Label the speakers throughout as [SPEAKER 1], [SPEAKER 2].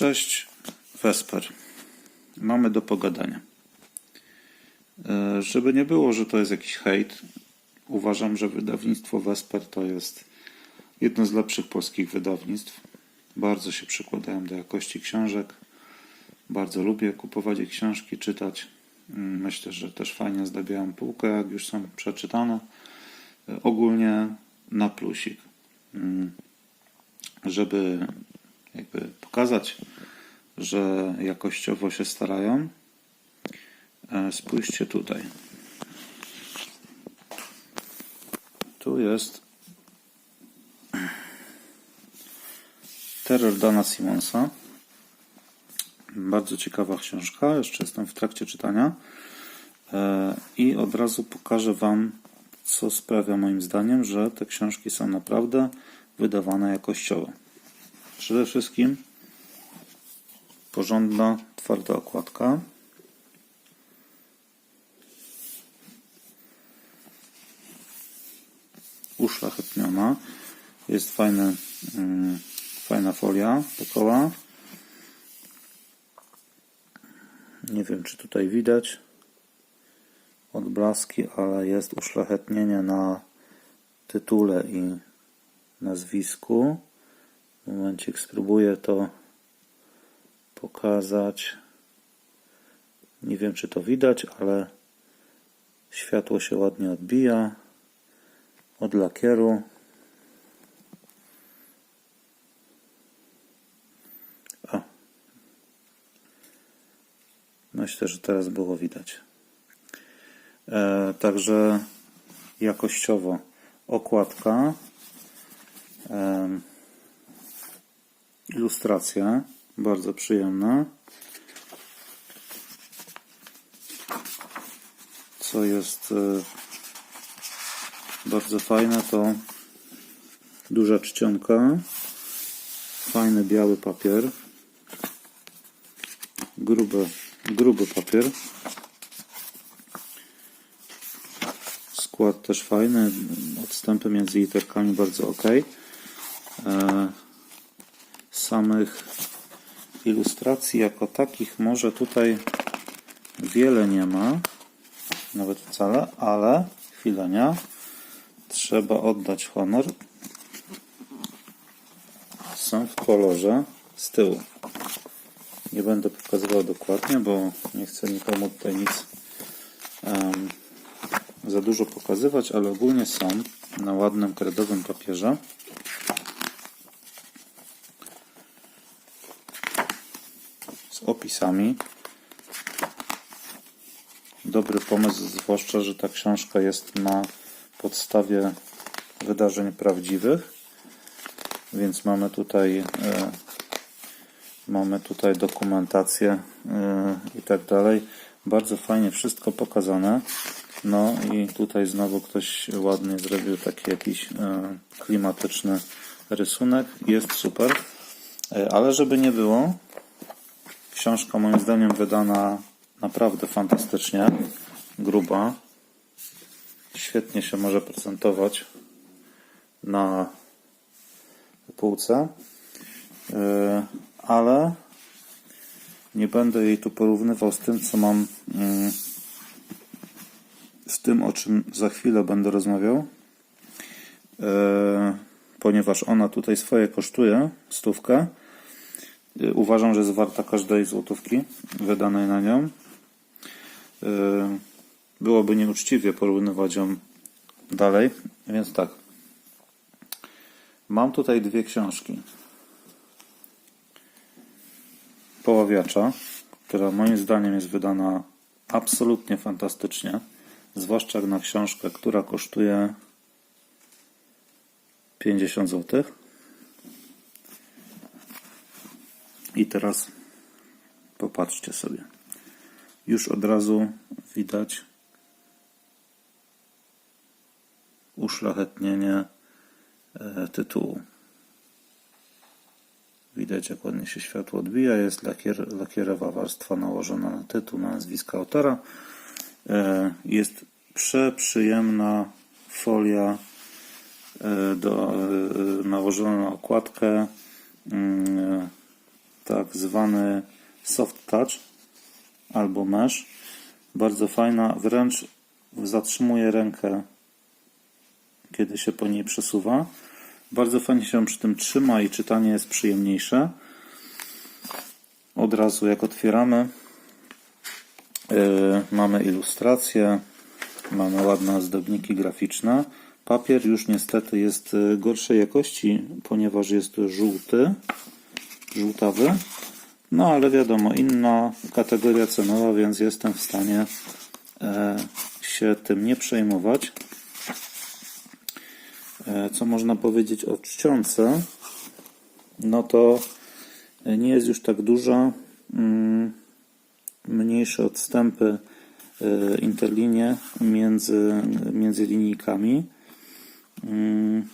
[SPEAKER 1] Cześć, Wesper. Mamy do pogadania. E, Żeby nie było, że to jest jakiś hejt, uważam, że wydawnictwo Wesper to jest jedno z lepszych polskich wydawnictw. Bardzo się przykładałem do jakości książek. Bardzo lubię kupować ich książki, czytać. Mm, Myślę, że też fajnie zdabiałem półkę, jak już są przeczytane. E, Ogólnie na plusik. Mm, Żeby jakby pokazać, że jakościowo się starają. E, Spójrzcie tutaj. Tu jest Terror Dana Simonsa. Bardzo ciekawa książka. Jeszcze jestem w trakcie czytania. E, I od razu pokażę Wam, co sprawia moim zdaniem, że te książki są naprawdę wydawane jakościowo. Przede wszystkim porządna, twarda okładka. Uszlachetniona. Jest fajne, mm, fajna folia dookoła. Nie wiem, czy tutaj widać odblaski, ale jest uszlachetnienie na tytule i nazwisku. Momencik spróbuję to pokazać. Nie wiem, czy to widać, ale światło się ładnie odbija od lakieru. O. Myślę, że teraz było widać. E, także jakościowo okładka. Em, ilustracja, bardzo przyjemna. Co jest e, bardzo fajne, to duża czcionka, fajny biały papier, gruby, gruby papier. Skład też fajny, odstępy między literkami bardzo ok. Samych ilustracji jako takich może tutaj wiele nie ma, nawet wcale, ale chwilenia, trzeba oddać honor. Są w kolorze z tyłu. Nie będę pokazywał dokładnie, bo nie chcę nikomu tutaj nic em, za dużo pokazywać, ale ogólnie są na ładnym kredowym papierze. Dobry pomysł, zwłaszcza, że ta książka jest na podstawie wydarzeń prawdziwych, więc mamy tutaj e, mamy tutaj dokumentację e, i tak dalej. Bardzo fajnie wszystko pokazane. No i tutaj znowu ktoś ładnie zrobił taki jakiś e, klimatyczny rysunek. Jest super. E, Ale żeby nie było, Książka moim zdaniem wydana naprawdę fantastycznie, gruba. Świetnie się może prezentować na półce, Yy, ale nie będę jej tu porównywał z tym, co mam, yy, z tym, o czym za chwilę będę rozmawiał, Yy, ponieważ ona tutaj swoje kosztuje, stówkę. Y, Uważam, że jest warta każdej złotówki wydanej na nią. Y, Byłoby nieuczciwie porównywać ją dalej, więc tak. Mam tutaj dwie książki. Poławiacza, która moim zdaniem jest wydana absolutnie fantastycznie, zwłaszcza na książkę, która kosztuje 50 złotych. I teraz popatrzcie sobie. Już od razu widać uszlachetnienie e, tytułu. Widać, jak ładnie się światło odbija. Jest lakier, lakierowa warstwa nałożona na tytuł, na nazwisko autora. E, Jest przeprzyjemna folia e, do, nałożona na okładkę. Tak zwany soft touch albo mesh. Bardzo fajna, wręcz zatrzymuje rękę, kiedy się po niej przesuwa. Bardzo fajnie się przy tym trzyma i czytanie jest przyjemniejsze. Od razu jak otwieramy, yy, mamy ilustrację, mamy ładne ozdobniki graficzne. Papier już niestety jest yy, gorszej jakości, ponieważ jest żółty, żółtawy. No ale wiadomo, inna kategoria cenowa, więc jestem w stanie e, się tym nie przejmować. E, co można powiedzieć o czcionce? No to nie jest już tak duża. Mm, Mniejsze odstępy e, interlinie między, między linijkami. Mm,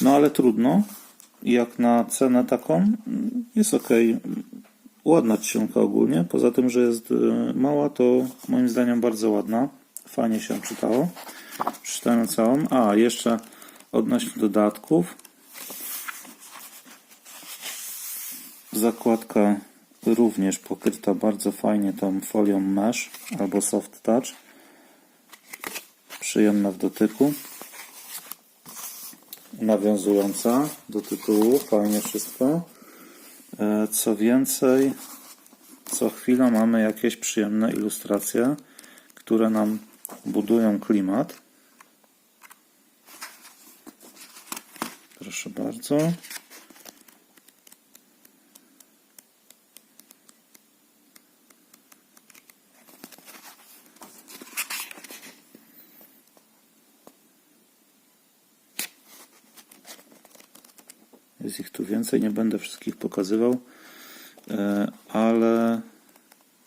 [SPEAKER 1] No ale trudno. Jak na cenę taką jest ok. Ładna czcionka ogólnie. Poza tym, że jest e, mała, to moim zdaniem bardzo ładna. Fajnie się czytało. Przeczytałem całą. A, jeszcze odnośnie dodatków. Zakładka również pokryta bardzo fajnie tą folią mesh albo soft touch. Przyjemna w dotyku. Nawiązująca do tytułu. Fajnie wszystko. E, Co więcej, co chwila mamy jakieś przyjemne ilustracje, które nam budują klimat. Proszę bardzo. Więcej, nie będę wszystkich pokazywał, e, ale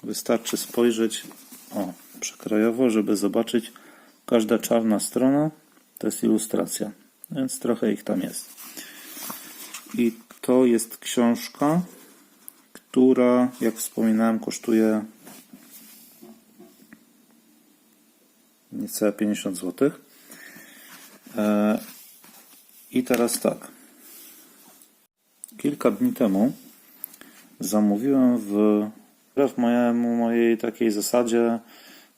[SPEAKER 1] wystarczy spojrzeć o, przekrojowo, żeby zobaczyć każda czarna strona to jest ilustracja, więc trochę ich tam jest. I to jest książka, która, jak wspominałem, kosztuje niecałe 50 zł. E, I teraz tak. Kilka dni temu zamówiłem wbrew mojemu, mojej takiej zasadzie,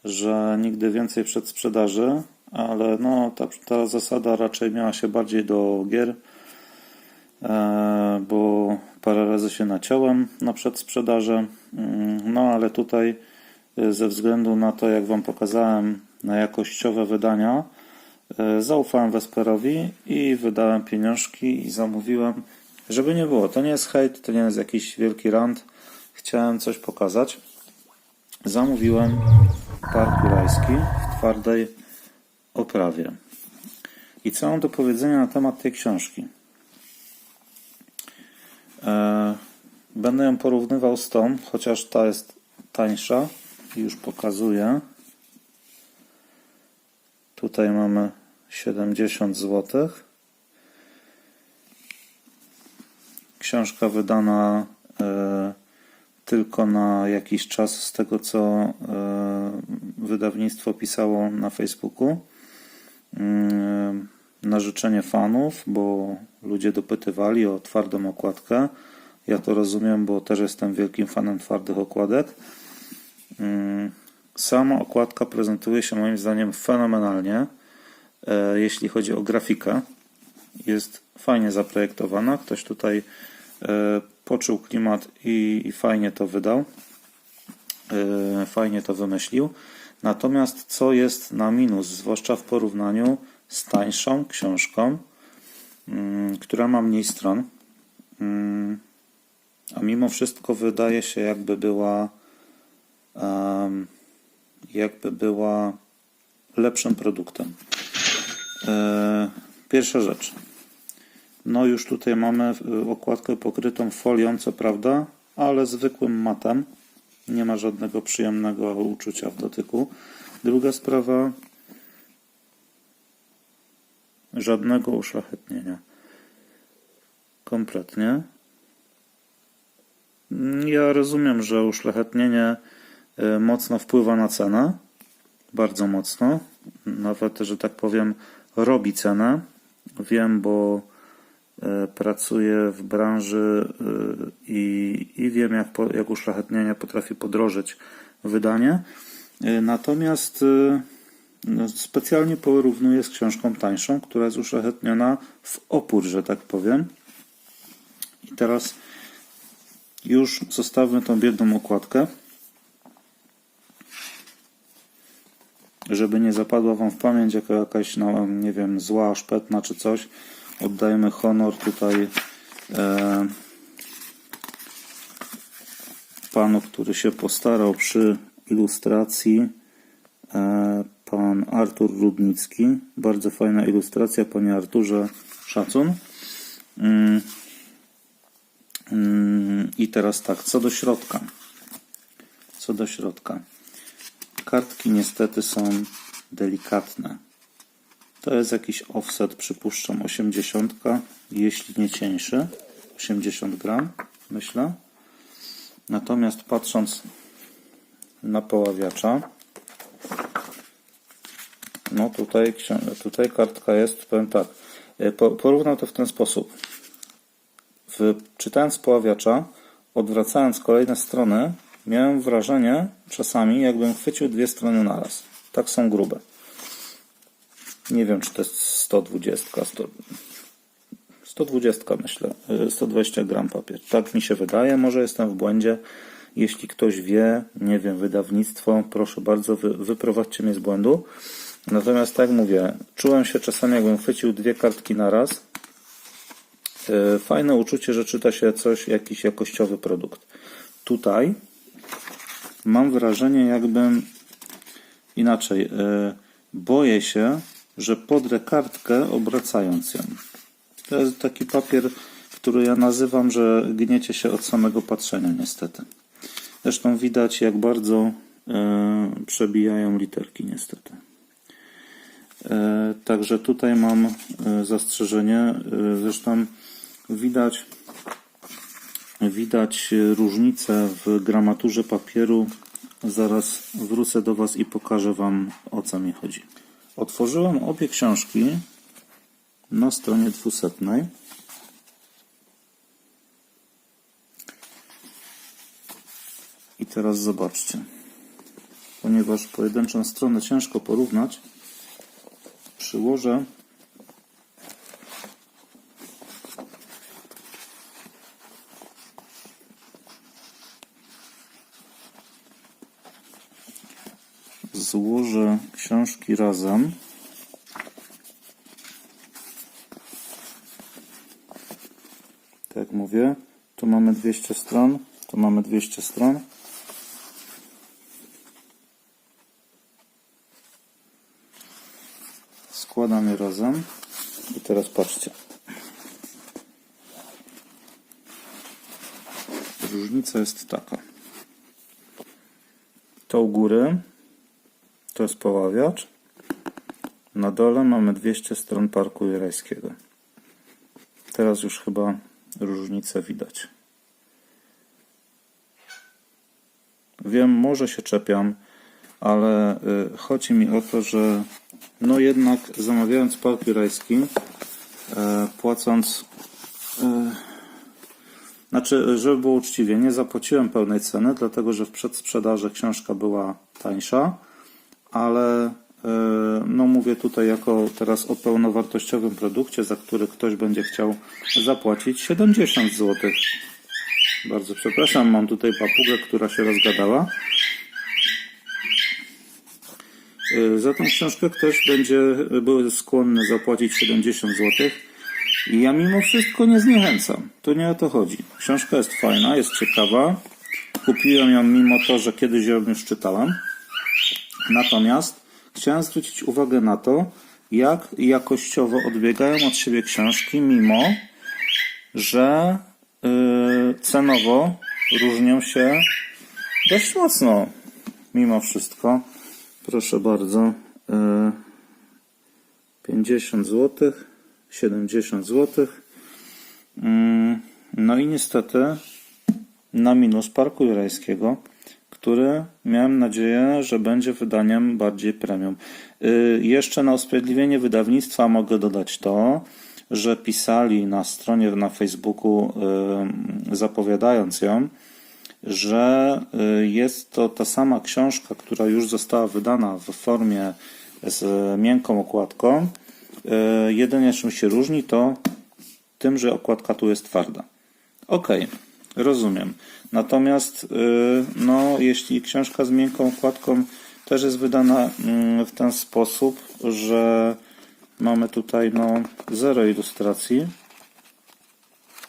[SPEAKER 1] że nigdy więcej przed sprzedaży, ale no, ta, ta zasada raczej miała się bardziej do gier, e, bo parę razy się naciąłem na przedsprzedaży, Mm, no ale tutaj e, ze względu na to, jak Wam pokazałem, na jakościowe wydania, e, zaufałem Vesperowi i wydałem pieniążki i zamówiłem, żeby nie było, to nie jest hejt, to nie jest jakiś wielki rant, chciałem coś pokazać. Zamówiłem Park Jurajski w twardej oprawie. I co mam do powiedzenia na temat tej książki? E, Będę ją porównywał z tą, chociaż ta jest tańsza. Już pokazuję. Tutaj mamy 70 zł. Książka wydana e, tylko na jakiś czas z tego, co e, wydawnictwo pisało na Facebooku. Mm, Na życzenie fanów, bo ludzie dopytywali o twardą okładkę. Ja to rozumiem, bo też jestem wielkim fanem twardych okładek. Mm, Sama okładka prezentuje się moim zdaniem fenomenalnie, e, jeśli chodzi o grafikę. Jest fajnie zaprojektowana. Ktoś tutaj poczuł klimat i, i fajnie to wydał. E, Fajnie to wymyślił. Natomiast co jest na minus, zwłaszcza w porównaniu z tańszą książką, mm, która ma mniej stron, mm, a mimo wszystko wydaje się jakby była jakby była lepszym produktem. E, Pierwsza rzecz. No już tutaj mamy y, okładkę pokrytą folią, co prawda, ale zwykłym matem. Nie ma żadnego przyjemnego uczucia w dotyku. Druga sprawa. Żadnego uszlachetnienia. Kompletnie. Ja rozumiem, że uszlachetnienie y, mocno wpływa na cenę. Bardzo mocno. Nawet, że tak powiem, robi cenę. Wiem, bo pracuję w branży e, i, i wiem, jak, po, jak uszlachetnianie potrafi podrożyć wydanie. E, Natomiast e, no, specjalnie porównuję z książką tańszą, która jest uszlachetniona w opór, że tak powiem. I teraz już zostawmy tą biedną okładkę. żeby nie zapadła Wam w pamięć jako jakaś, no, nie wiem, zła szpetna czy coś, oddajemy honor tutaj e, panu, który się postarał przy ilustracji, e, pan Artur Rudnicki. Bardzo fajna ilustracja, panie Arturze, szacun. Mm, mm, I teraz tak, co do środka. Co do środka. Kartki niestety są delikatne. To jest jakiś offset, przypuszczam 80, jeśli nie cieńszy. 80 gram, myślę. Natomiast patrząc na poławiacza, no tutaj, tutaj kartka jest, powiem tak, e, po, porównał to w ten sposób. W, czytając poławiacza, odwracając kolejne strony, miałem wrażenie czasami, jakbym chwycił dwie strony naraz. Tak są grube. Nie wiem, czy to jest 120, 100, 120 myślę, y, 120 gram papier. Tak mi się wydaje, może jestem w błędzie. Jeśli ktoś wie, nie wiem, wydawnictwo, proszę bardzo, wy, wyprowadźcie mnie z błędu. Natomiast tak mówię, czułem się czasami, jakbym chwycił dwie kartki naraz. Y, Fajne uczucie, że czyta się coś, jakiś jakościowy produkt. Tutaj mam wrażenie, jakbym inaczej. y, Boję się, że podrę kartkę obracając ją. To jest taki papier, który ja nazywam, że gniecie się od samego patrzenia, niestety. Zresztą widać, jak bardzo e, przebijają literki, niestety. E, także tutaj mam e, zastrzeżenie. Zresztą widać, widać różnicę w gramaturze papieru. Zaraz wrócę do Was i pokażę Wam o co mi chodzi. Otworzyłem obie książki na stronie 200. I teraz zobaczcie. Ponieważ pojedynczą stronę ciężko porównać, przyłożę złożę książki razem. Tak jak mówię, tu mamy 200 stron, tu mamy 200 stron. Składam je razem i teraz patrzcie. Różnica jest taka. To u góry to jest poławiacz. Na dole mamy 200 stron Parku Jurajskiego. Teraz już chyba różnicę widać. Wiem, może się czepiam, ale y, chodzi mi o to, że no jednak zamawiając Park Jurajski, y, płacąc y, znaczy, żeby było uczciwie, nie zapłaciłem pełnej ceny, dlatego że w przedsprzedaży książka była tańsza, ale e, no mówię tutaj jako teraz o pełnowartościowym produkcie, za który ktoś będzie chciał zapłacić 70 zł. Bardzo przepraszam, mam tutaj papugę, która się rozgadała. E, Za tą książkę ktoś będzie był skłonny zapłacić 70 zł. I ja mimo wszystko nie zniechęcam. To nie o to chodzi. Książka jest fajna, jest ciekawa. Kupiłem ją mimo to, że kiedyś ją już czytałem. Natomiast chciałem zwrócić uwagę na to, jak jakościowo odbiegają od siebie książki, mimo że yy, cenowo różnią się dość mocno. Mimo wszystko, proszę bardzo, yy, 50 zł, 70 zł. Mm, No i niestety na minus Parku Jurajskiego, który miałem nadzieję, że będzie wydaniem bardziej premium. Y, Jeszcze na usprawiedliwienie wydawnictwa mogę dodać to, że pisali na stronie na Facebooku, y, zapowiadając ją, że y, jest to ta sama książka, która już została wydana w formie z miękką okładką. Jedynie czym się różni, to tym, że okładka tu jest twarda. Okej, rozumiem. Natomiast, y, no, jeśli książka z miękką okładką też jest wydana mm, w ten sposób, że mamy tutaj no, zero ilustracji,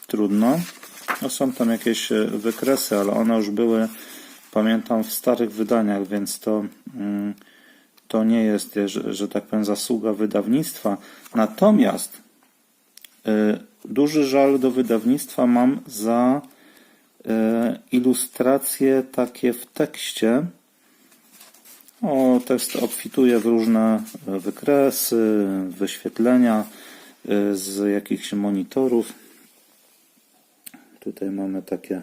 [SPEAKER 1] trudno. No, są tam jakieś e, wykresy, ale one już były, pamiętam, w starych wydaniach, więc to, mm, to nie jest, że, że tak powiem, zasługa wydawnictwa. Natomiast e, duży żal do wydawnictwa mam za ilustracje takie w tekście. O, tekst obfituje w różne e, wykresy, wyświetlenia e, z jakichś monitorów. Tutaj mamy takie,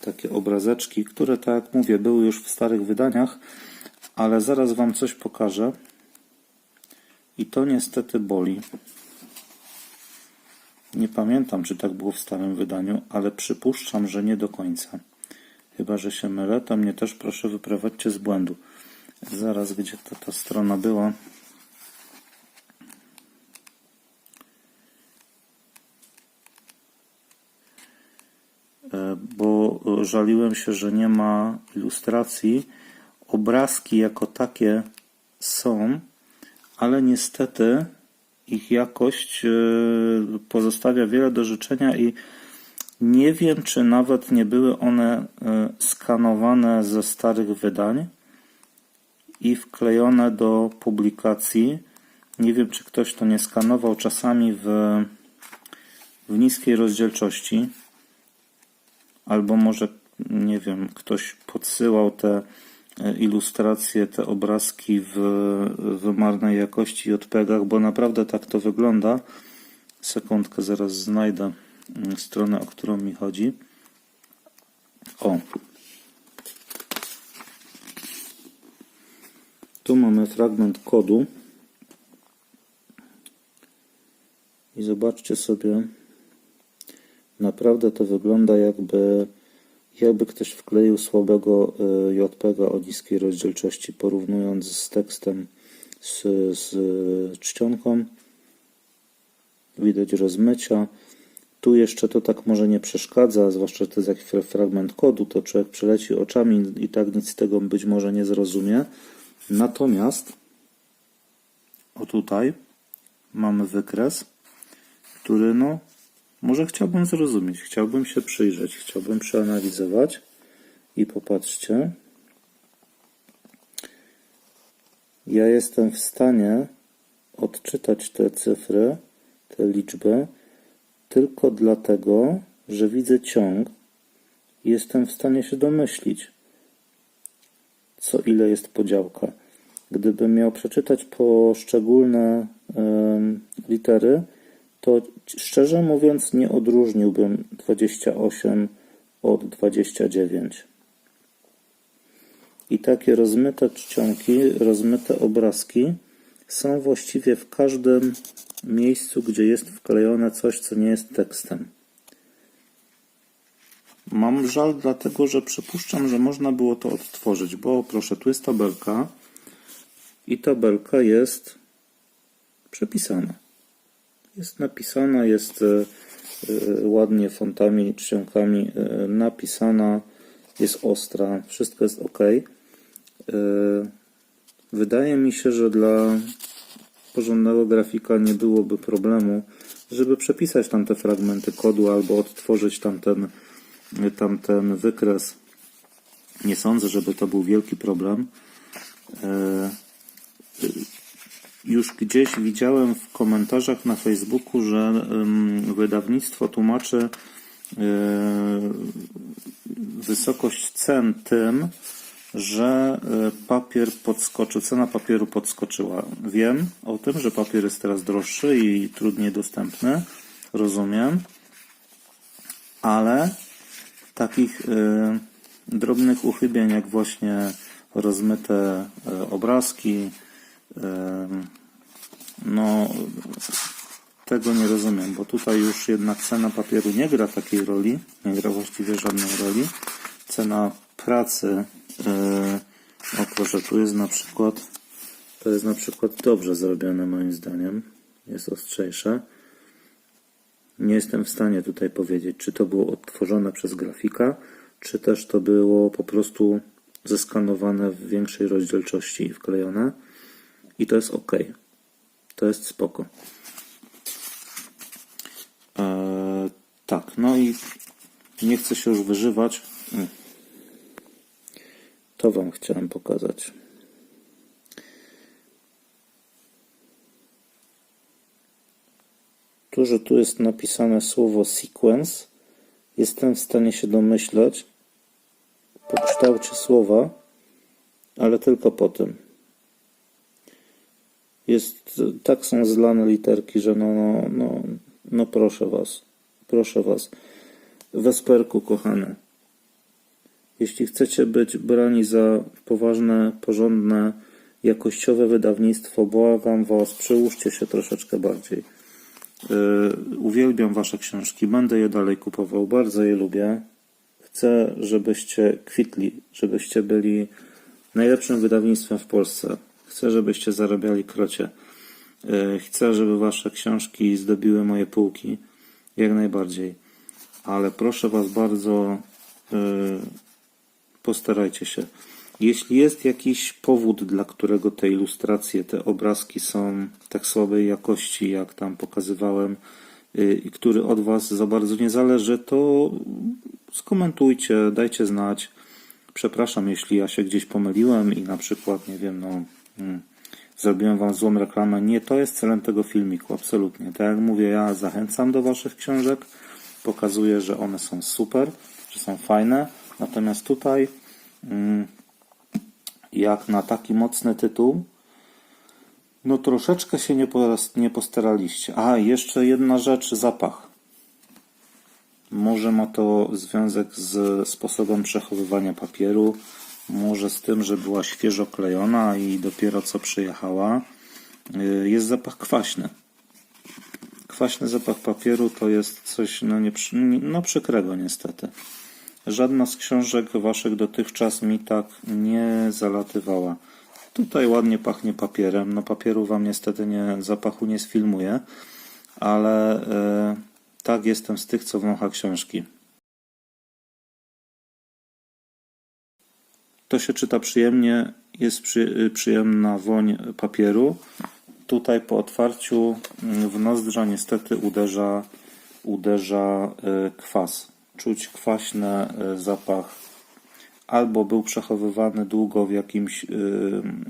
[SPEAKER 1] takie obrazeczki, które, tak jak mówię, były już w starych wydaniach, ale zaraz Wam coś pokażę. I to niestety boli. Nie pamiętam, czy tak było w starym wydaniu, ale przypuszczam, że nie do końca. Chyba, że się mylę, to mnie też proszę wyprowadźcie z błędu. Zaraz, gdzie to ta strona była. E, Bo e, żaliłem się, że nie ma ilustracji. Obrazki jako takie są, ale niestety ich jakość e, pozostawia wiele do życzenia i nie wiem, czy nawet nie były one e, skanowane ze starych wydań i wklejone do publikacji. Nie wiem, czy ktoś to nie skanował czasami w, w niskiej rozdzielczości, albo może, nie wiem, ktoś podsyłał te ilustracje, te obrazki w, w marnej jakości JPEGach, bo naprawdę tak to wygląda. Sekundkę, zaraz znajdę mm, stronę, o którą mi chodzi. O. Tu mamy fragment kodu. I zobaczcie sobie, naprawdę to wygląda jakby, jakby ktoś wkleił słabego y, JPEGa o niskiej rozdzielczości, porównując z tekstem z, z czcionką. Widać rozmycia. Tu jeszcze to tak może nie przeszkadza, zwłaszcza, że to jest jakiś fragment kodu, to człowiek przeleci oczami i tak nic z tego być może nie zrozumie. Natomiast o tutaj mamy wykres, który no może chciałbym zrozumieć, chciałbym się przyjrzeć, chciałbym przeanalizować i popatrzcie. Ja jestem w stanie odczytać te cyfry, te liczby tylko dlatego, że widzę ciąg i jestem w stanie się domyślić, co ile jest podziałka. Gdybym miał przeczytać poszczególne em, litery, to szczerze mówiąc nie odróżniłbym 28 od 29. I takie rozmyte czcionki, rozmyte obrazki są właściwie w każdym miejscu, gdzie jest wklejone coś, co nie jest tekstem. Mam żal dlatego, że przypuszczam, że można było to odtworzyć, bo proszę, tu jest tabelka i tabelka jest przepisana. Jest napisana, jest e, e, ładnie fontami, czcionkami e, napisana, jest ostra, wszystko jest ok. Wydaje mi się, że dla porządnego grafika nie byłoby problemu, żeby przepisać tam te fragmenty kodu albo odtworzyć tamten, tamten wykres. Nie sądzę, żeby to był wielki problem. Już gdzieś widziałem w komentarzach na Facebooku, że wydawnictwo tłumaczy e, wysokość cen tym, że e, papier podskoczył, cena papieru podskoczyła. Wiem o tym, że papier jest teraz droższy i trudniej dostępny, rozumiem, ale takich e, drobnych uchybień, jak właśnie rozmyte obrazki, no tego nie rozumiem, bo tutaj już jednak cena papieru nie gra takiej roli, nie gra właściwie żadnej roli. Cena pracy, yy, o proszę, tu jest na przykład, to jest na przykład dobrze zrobione moim zdaniem, jest ostrzejsze. Nie jestem w stanie tutaj powiedzieć, czy to było odtworzone przez grafika, czy też to było po prostu zeskanowane w większej rozdzielczości i wklejone. I to jest ok. To jest spoko. Eee, tak, no i nie chcę się już wyżywać. Mm. To Wam chciałem pokazać. Tu, że tu jest napisane słowo sequence, jestem w stanie się domyślać po kształcie słowa, ale tylko po tym. Jest, tak są zlane literki, że no, no, no, no proszę Was, proszę Was. Wesperku, kochany. Jeśli chcecie być brani za poważne, porządne, jakościowe wydawnictwo, błagam Was, przyłóżcie się troszeczkę bardziej. Yy, uwielbiam Wasze książki, będę je dalej kupował, bardzo je lubię. Chcę, żebyście kwitli, żebyście byli najlepszym wydawnictwem w Polsce. Chcę, żebyście zarabiali krocie. Yy, Chcę, żeby Wasze książki zdobiły moje półki, jak najbardziej. Ale proszę Was bardzo, yy, postarajcie się. Jeśli jest jakiś powód, dla którego te ilustracje, te obrazki są tak słabej jakości, jak tam pokazywałem, yy, i który od Was za bardzo nie zależy, to skomentujcie, dajcie znać. Przepraszam, jeśli ja się gdzieś pomyliłem i na przykład, nie wiem, no, mm, zrobiłem Wam złą reklamę. Nie, to jest celem tego filmiku, absolutnie. Tak jak mówię, ja zachęcam do Waszych książek, pokazuję, że one są super, że są fajne, natomiast tutaj, mm, jak na taki mocny tytuł, no troszeczkę się nie, nie postaraliście. A, jeszcze jedna rzecz, zapach. Może ma to związek z sposobem przechowywania papieru, może z tym, że była świeżo klejona i dopiero co przyjechała. Yy, Jest zapach kwaśny. Kwaśny zapach papieru to jest coś no, nie, no przykrego niestety. Żadna z książek waszych dotychczas mi tak nie zalatywała. Tutaj ładnie pachnie papierem. No papieru wam niestety nie, zapachu nie sfilmuję, ale e, tak jestem z tych, co wącha książki. To się czyta przyjemnie, jest przy, przyjemna woń papieru. Tutaj po otwarciu mm, w nozdrza niestety uderza, uderza e, kwas. Czuć kwaśny e, zapach. Albo był przechowywany długo w jakimś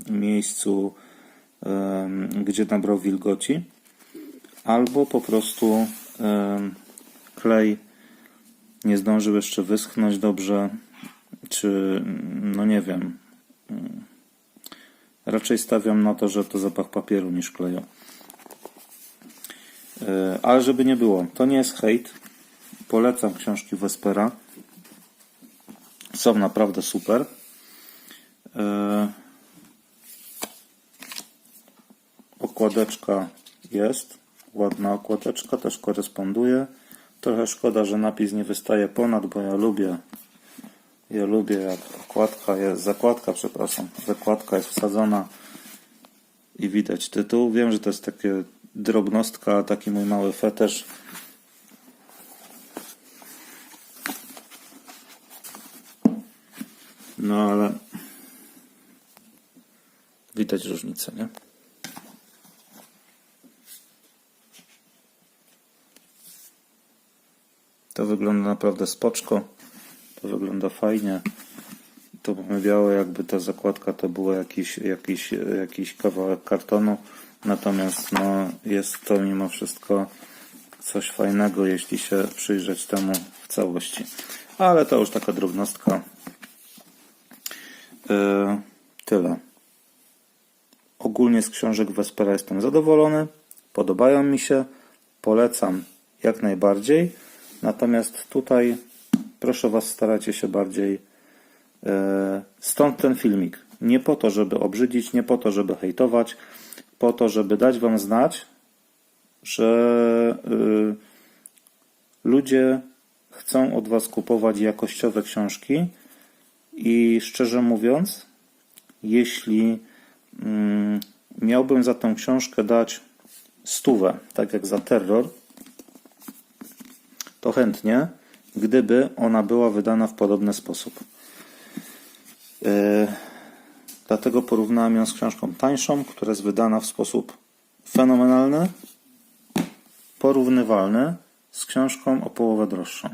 [SPEAKER 1] miejscu, gdzie nabrał wilgoci, albo po prostu klej nie zdążył jeszcze wyschnąć dobrze, czy no nie wiem. Raczej stawiam na to, że to zapach papieru niż kleju. E, Ale żeby nie było, to nie jest hejt. Polecam książki Vespera. Są naprawdę super. E, Okładeczka jest. Ładna okładeczka, też koresponduje. Trochę szkoda, że napis nie wystaje ponad, bo ja lubię ja lubię jak okładka jest, zakładka, przepraszam, zakładka jest wsadzona i widać tytuł. Wiem, że to jest takie drobnostka, taki mój mały fetesz. No ale widać różnicę, nie? To wygląda naprawdę spoczko. To wygląda fajnie. To mamy białe, jakby ta zakładka to była jakiś, jakiś, jakiś kawałek kartonu. Natomiast no, jest to mimo wszystko coś fajnego, jeśli się przyjrzeć temu w całości. Ale to już taka drobnostka. Yy, tyle. Ogólnie z książek Vespera jestem zadowolony. Podobają mi się. Polecam jak najbardziej. Natomiast tutaj proszę Was, starajcie się bardziej. E, Stąd ten filmik. Nie po to, żeby obrzydzić, nie po to, żeby hejtować, po to, żeby dać Wam znać, że y, ludzie chcą od Was kupować jakościowe książki i szczerze mówiąc, jeśli mm, miałbym za tą książkę dać stówę, tak jak za terror, to chętnie, gdyby ona była wydana w podobny sposób. Yy, dlatego porównałem ją z książką tańszą, która jest wydana w sposób fenomenalny, porównywalny z książką o połowę droższą.